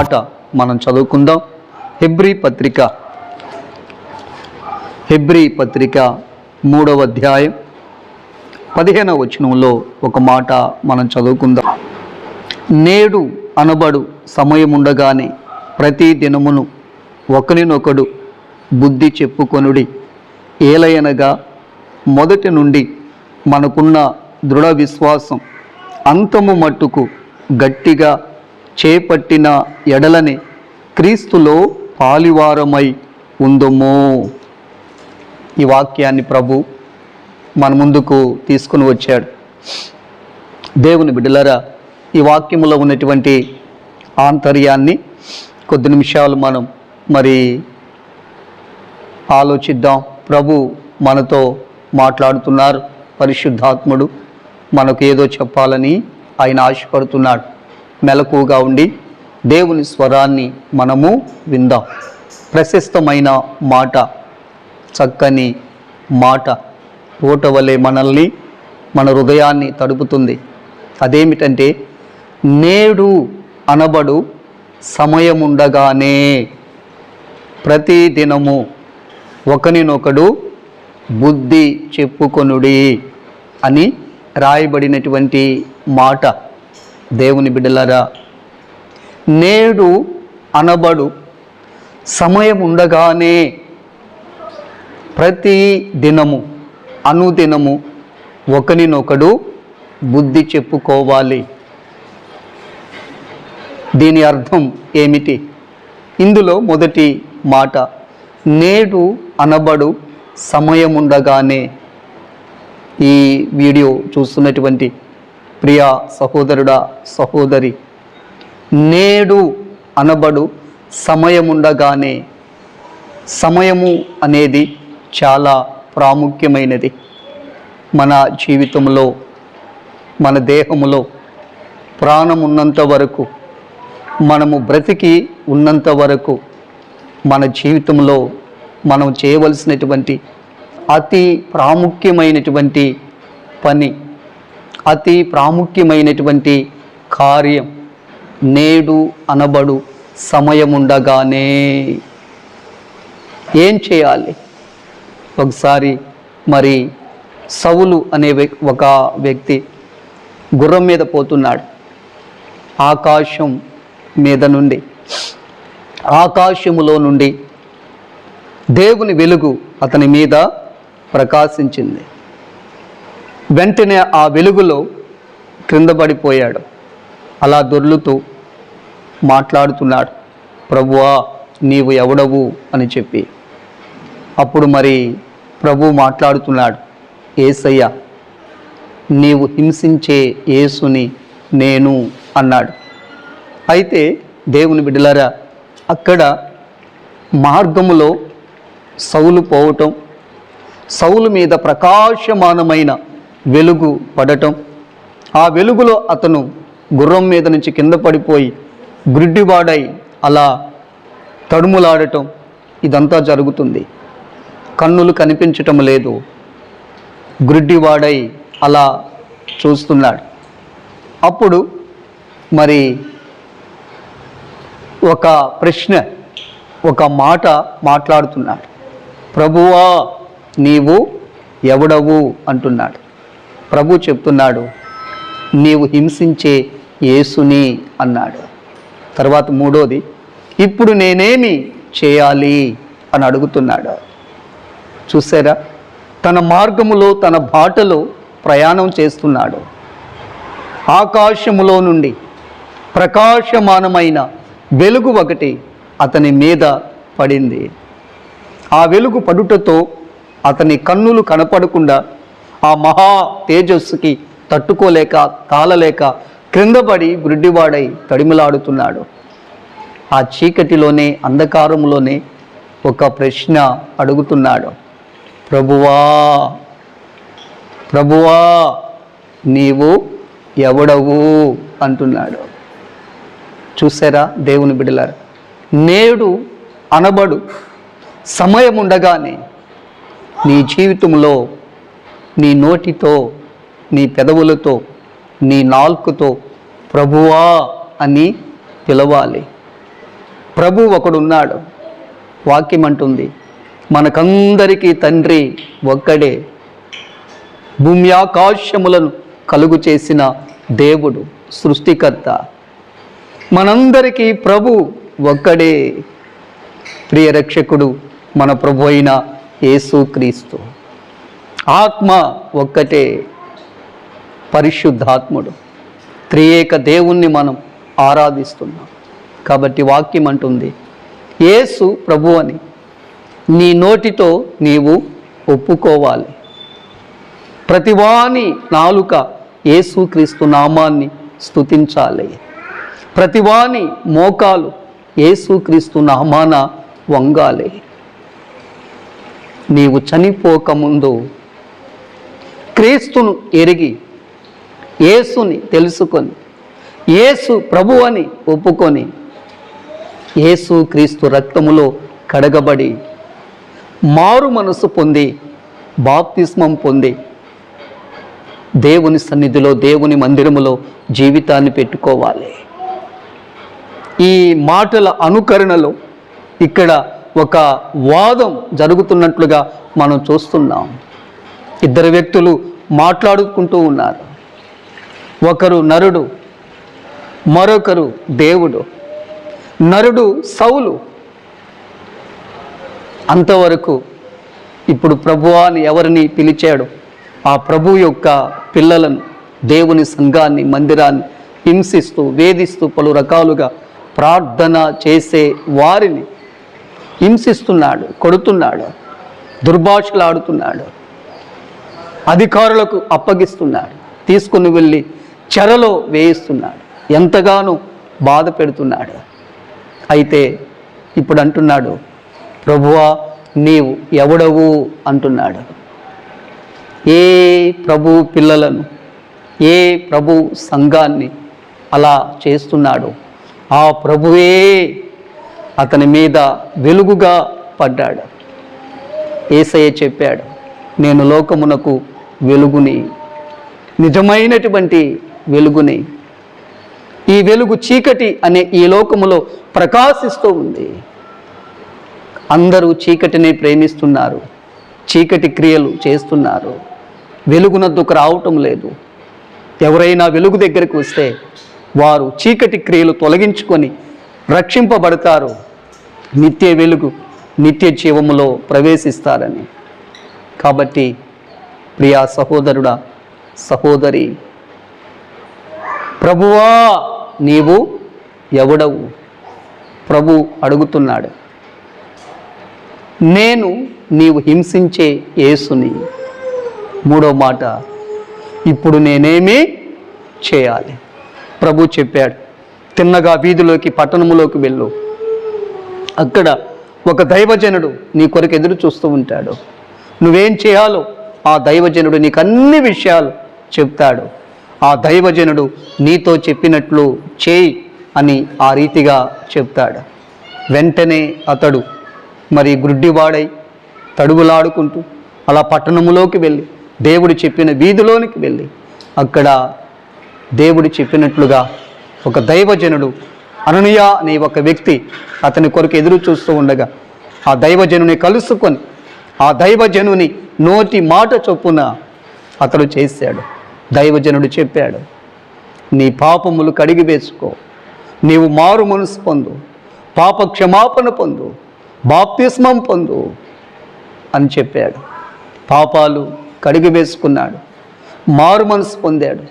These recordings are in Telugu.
మాట మనం చదువుకుందాం. హెబ్రీ పత్రిక. హెబ్రీ పత్రిక మూడవ అధ్యాయం పదిహేనవ వచనంలో ఒక మాట మనం చదువుకుందాం. నేడు అనబడు సమయముండగానే ప్రతి దినమును ఒకరినొకడు బుద్ధి చెప్పుకొనుడి. ఏలయనగా మొదటి నుండి మనకున్న దృఢ విశ్వాసం అంతము మట్టుకు గట్టిగా చేపట్టిన ఎడలని క్రీస్తులో పాలివారమై ఉందమో. ఈ వాక్యాన్ని ప్రభు మన ముందుకు తీసుకుని వచ్చాడు. దేవుని బిడ్డలరా ఈ వాక్యములో ఉన్నటువంటి ఆంతర్యాన్ని కొద్ది నిమిషాలు మనం మరి ఆలోచిద్దాం. ప్రభు మనతో మాట్లాడుతున్నారు. పరిశుద్ధాత్ముడు మనకు ఏదో చెప్పాలని ఆయన ఆశపడుతున్నాడు. మెలకుగా ఉండి దేవుని స్వరాన్ని మనము విందాం. ప్రశస్తమైన మాట చక్కని మాట ఓట వలె మనల్ని మన హృదయాన్ని తడుపుతుంది. అదేమిటంటే నేడు అనబడు సమయముండగానే ప్రతి దినము ఒకనినొకడు బుద్ధి చెప్పుకొనుడి అని రాయబడినటువంటి మాట. దేవుని బిడ్డలారా నేడు అనబడు సమయం ఉండగానే ప్రతి దినము అనుదినము ఒకరినొకడు బుద్ధి చెప్పుకోవాలి. దీని అర్థం ఏమిటి? ఇందులో మొదటి మాట నేడు అనబడు సమయముండగానే ఈ వీడియో చూస్తున్నటువంటి ప్రియ సహోదరుడా సహోదరి నేడు అనబడు సమయముండగానే సమయము అనేది చాలా ప్రాముఖ్యమైనది. మన జీవితంలో మన దేహములో ప్రాణం ఉన్నంత వరకు మనము బ్రతికి ఉన్నంత వరకు మన జీవితంలో మనం చేయవలసినటువంటి అతి ప్రాముఖ్యమైనటువంటి పని అతి ప్రాముఖ్యమైనటువంటి కార్యం. నేడు అనబడు సమయముండగానే. ఏం చేయాలి? ఒకసారి మరి సవులు అనే వ్యక్- ఒక వ్యక్తి గుర్రం మీద పోతున్నాడు. ఆకాశం మీద నుండి. ఆకాశములో నుండి దేవుని వెలుగు అతని మీద ప్రకాశించింది. వెంటనే ఆ వెలుగులో క్రింద పడిపోయాడు అలా దొర్లుతూ మాట్లాడుతున్నాడు ప్రభువా నీవు ఎవడవు? అని చెప్పి. అప్పుడు మరి ప్రభు మాట్లాడుతున్నాడు ఏసయ్య నీవు హింసించే యేసుని నేను అన్నాడు. అయితే దేవుని బిడ్డలారా అక్కడ మార్గములో సౌలు పోవటం సౌలు మీద ప్రకాశమానమైన వెలుగు పడటం. ఆ వెలుగులో అతను గుర్రం మీద నుంచి కింద పడిపోయి గ్రిడ్డివాడై అలా తడుములాడటం. ఇదంతా జరుగుతుంది. కన్నులు కనిపించటం లేదు. గ్రిడ్డివాడై అలా చూస్తున్నాడు. అప్పుడు మరి ఒక ప్రశ్న ఒక మాట మాట్లాడుతున్నాడు. ప్రభువా నీవు ఎవడవు? అంటున్నాడు. ప్రభు చెప్తున్నాడు నీవు హింసించే యేసుని అన్నాడు. తర్వాత మూడోది ఇప్పుడు నేనేమి చేయాలి? అని అడుగుతున్నాడు. చూసారా? తన మార్గములో తన బాటలో ప్రయాణం చేస్తున్నాడు. ఆకాశములో నుండి ప్రకాశమానమైన వెలుగు ఒకటి అతని మీద పడింది. ఆ వెలుగు పడుటతో అతని కన్నులు కనపడకుండా ఆ మహా తేజస్సుకి తట్టుకోలేక తాళలేక క్రిందపడి గుడ్డివాడై తడిమిలాడుతున్నాడు. ఆ చీకటిలోనే అంధకారంలోనే ఒక ప్రశ్న అడుగుతున్నాడు. ప్రభువా ప్రభువా నీవు ఎవడవు? అంటున్నాడు. చూసారా దేవుని బిడలారు నేడు అనబడు సమయం ఉండగానే నీ జీవితంలో నీ నోటితో నీ పెదవులతో నీ నాల్కుతో ప్రభువా అని పిలవాలి. ప్రభు ఒకడున్నాడు. వాక్యం అంటుంది మనకందరికీ తండ్రి ఒక్కడే. భూమి ఆకాశములను కలుగు చేసిన దేవుడు సృష్టికర్త. మనందరికీ ప్రభు ఒక్కడే. ప్రియరక్షకుడు మన ప్రభు అయిన యేసుక్రీస్తు. ఆత్మ ఒక్కటే పరిశుద్ధాత్ముడు. త్రియేక దేవుణ్ణి మనం ఆరాధిస్తున్నాం. కాబట్టి వాక్యం అంటుంది యేసు ప్రభు అని నీ నోటితో నీవు ఒప్పుకోవాలి. ప్రతివాని నాలుక యేసుక్రీస్తు నామాన్ని స్తుతించాలి. ప్రతివాని మోకాలు యేసుక్రీస్తు నామాన వంగాలి. నీవు చనిపోకముందు క్రీస్తును ఎరిగి యేసుని తెలుసుకొని యేసు ప్రభు అని ఒప్పుకొని యేసు క్రీస్తు రక్తములో కడగబడి మారు మనసు పొంది బాప్తిస్మం పొంది దేవుని సన్నిధిలో దేవుని మందిరములో జీవితాన్ని పెట్టుకోవాలి. ఈ మాటల అనుకరణలో ఇక్కడ ఒక వాదం జరుగుతున్నట్లుగా మనం చూస్తున్నాం. ఇద్దరు వ్యక్తులు మాట్లాడుకుంటూ ఉన్నారు. ఒకరు నరుడు మరొకరు దేవుడు. నరుడు సౌలు. అంతవరకు ఇప్పుడు ప్రభువాని ఎవరిని పిలిచాడు? ఆ ప్రభు యొక్క పిల్లలను దేవుని సంఘాన్ని మందిరాన్ని హింసిస్తూ వేధిస్తూ పలు రకాలుగా ప్రార్థన చేసే వారిని హింసిస్తున్నాడు కొడుతున్నాడు దుర్భాషలాడుతున్నాడు. అధికారులకు అప్పగిస్తున్నాడు. తీసుకుని వెళ్ళి చెరలో వేయిస్తున్నాడు. ఎంతగానో బాధ పెడుతున్నాడు. అయితే ఇప్పుడు అంటున్నాడు ప్రభువా నీవు ఎవడవు? అంటున్నాడు. ఏ ప్రభు పిల్లలను ఏ ప్రభు సంఘాన్ని అలా చేస్తున్నాడు? ఆ ప్రభువే అతని మీద వెలుగుగా పడ్డాడు. ఏసయ్య చెప్పాడు నేను లోకమునకు వెలుగుని నిజమైనటువంటి వెలుగుని. ఈ వెలుగు చీకటి అనే ఈ లోకములో ప్రకాశిస్తూ ఉంది. అందరూ చీకటిని ప్రేమిస్తున్నారు చీకటి క్రియలు చేస్తున్నారు. వెలుగునద్దుకు రావటం లేదు. ఎవరైనా వెలుగు దగ్గరికి వస్తే వారు చీకటి క్రియలు తొలగించుకొని రక్షింపబడతారు. నిత్య వెలుగు నిత్య జీవములో ప్రవేశిస్తారని. కాబట్టి ప్రియా సహోదరుడా సహోదరి. ప్రభువా నీవు ఎవడవు? ప్రభు అడుగుతున్నాడు. నేను నీవు హింసించే యేసుని. మూడో మాట ఇప్పుడు నేనేమి చేయాలి? ప్రభు చెప్పాడు తిన్నగా వీధిలోకి పట్టణములోకి వెళ్ళు. అక్కడ ఒక దైవజనుడు నీ కొరకు ఎదురు చూస్తూ ఉంటాడు. నువ్వేం చేయాలో ఆ దైవజనుడు నీకు అన్ని విషయాలు చెప్తాడు. ఆ దైవజనుడు నీతో చెప్పినట్లు చేయి అని ఆ రీతిగా చెప్తాడు. వెంటనే అతడు మరి గుడ్డివాడై తడుగులాడుకుంటూ అలా పట్టణములోకి వెళ్ళి దేవుడు చెప్పిన వీధిలోనికి వెళ్ళి అక్కడ దేవుడు చెప్పినట్లుగా ఒక దైవజనుడు అననుయ అనే ఒక వ్యక్తి అతని కొరకు ఎదురు చూస్తూ ఉండగా ఆ దైవజనుని కలుసుకొని ఆ దైవజనుని నోటి మాట చొప్పున అతడు చేశాడు. దైవజనుడు చెప్పాడు నీ పాపములు కడిగి వేసుకో. నీవు మారు మనసు పొందు. పాప క్షమాపణ పొందు. బాప్తిస్మం పొందు. అని చెప్పాడు. పాపాలు కడిగి వేసుకున్నాడు. మారు మనసు పొందాడు.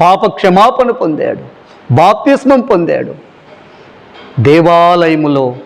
పాప క్షమాపణ పొందాడు. బాప్తిస్మం పొందాడు. దేవాలయములో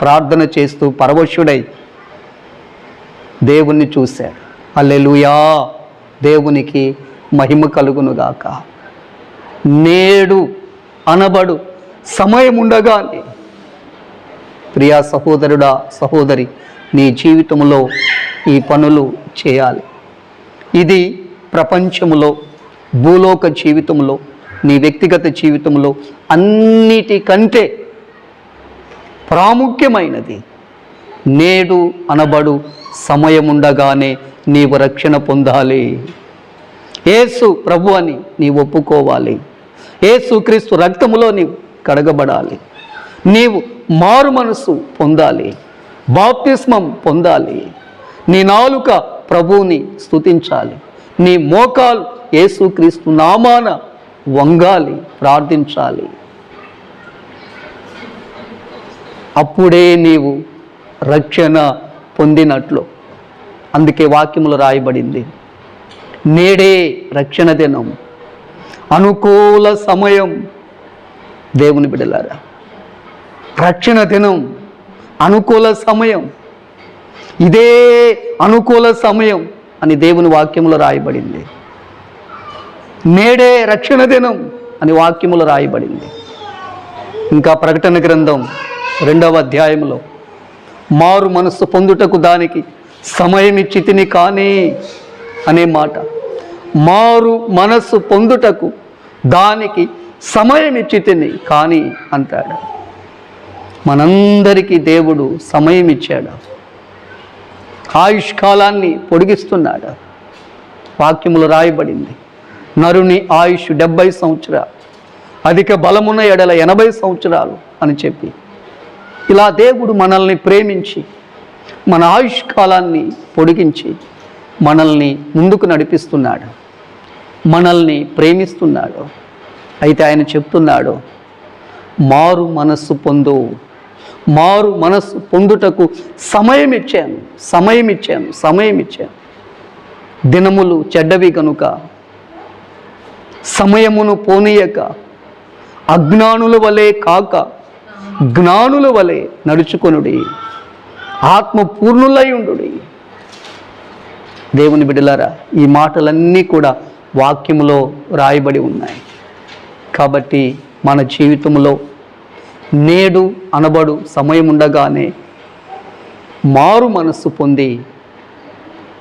ప్రార్థన చేస్తూ పరవశుడై దేవుణ్ణి చూశాడు. అల్లెలుయా దేవునికి మహిమ కలుగునుగాక నేడు అనబడు సమయం ఉండగానే. ప్రియా సహోదరుడా సహోదరి నీ జీవితంలో ఈ పనులు చేయాలి. ఇది ప్రపంచంలో భూలోక జీవితంలో నీ వ్యక్తిగత జీవితంలో అన్నిటికంటే ప్రాముఖ్యమైనది. నేడు అనబడు సమయముండగానే నీవు రక్షణ పొందాలి. ఏసు ప్రభు అని నీవు ఒప్పుకోవాలి. ఏసు క్రీస్తు రక్తములో నీవు కడగబడాలి. నీవు మారు మనసు పొందాలి. బాప్తిస్మం పొందాలి. నీ నాలుక ప్రభువుని స్తుతించాలి. నీ మోకాలు యేసుక్రీస్తు నామాన వంగాలి ప్రార్థించాలి. అప్పుడే నీవు రక్షణ పొందినట్లు. అందుకే వాక్యములు రాయబడింది నేడే రక్షణ దినం అనుకూల సమయం దేవుని బిడలారా. రక్షణ దినం అనుకూల సమయం ఇదే అనుకూల సమయం అని దేవుని వాక్యములో రాయబడింది. నేడే రక్షణ దినం అని వాక్యములో రాయబడింది. ఇంకా ప్రకటన గ్రంథం రెండవ అధ్యాయంలో మారు మనస్సు పొందుటకు దానికి సమయం ఇచ్చి తిని కానీ అనే మాట. మారు మనస్సు పొందుటకు దానికి సమయం ఇచ్చి తిని కానీ అంటాడు. మనందరికీ దేవుడు సమయం ఇచ్చాడు. ఆయుష్కాలాన్ని పొడిగిస్తున్నాడు. వాక్యములు రాయబడింది నరుని ఆయుష్ డెబ్బై సంవత్సరాలు అధిక బలమున్న ఎడల ఎనభై సంవత్సరాలు అని చెప్పి. ఇలా దేవుడు మనల్ని ప్రేమించి మన ఆయుష్ కాలాన్ని పొడిగించి మనల్ని ముందుకు నడిపిస్తున్నాడు. మనల్ని ప్రేమిస్తున్నాడు. అయితే ఆయన చెప్తున్నాడు మారు మనస్సు పొందు. మారు మనస్సు పొందుటకు సమయం ఇచ్చాను. సమయం ఇచ్చాను. సమయం ఇచ్చాను. దినములు చెడ్డవి కనుక సమయమును పోనీయక అజ్ఞానుల వలె కాక జ్ఞానుల వలె నడుచుకొనుడి. ఆత్మ పూర్ణులై దేవుని బిడ్డలారా ఈ మాటలన్నీ కూడా వాక్యములో రాయబడి ఉన్నాయి. కాబట్టి మన జీవితంలో నేడు అనబడు సమయం ఉండగానే మారు మనస్సు పొంది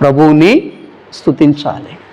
ప్రభువుని స్తుతించాలి.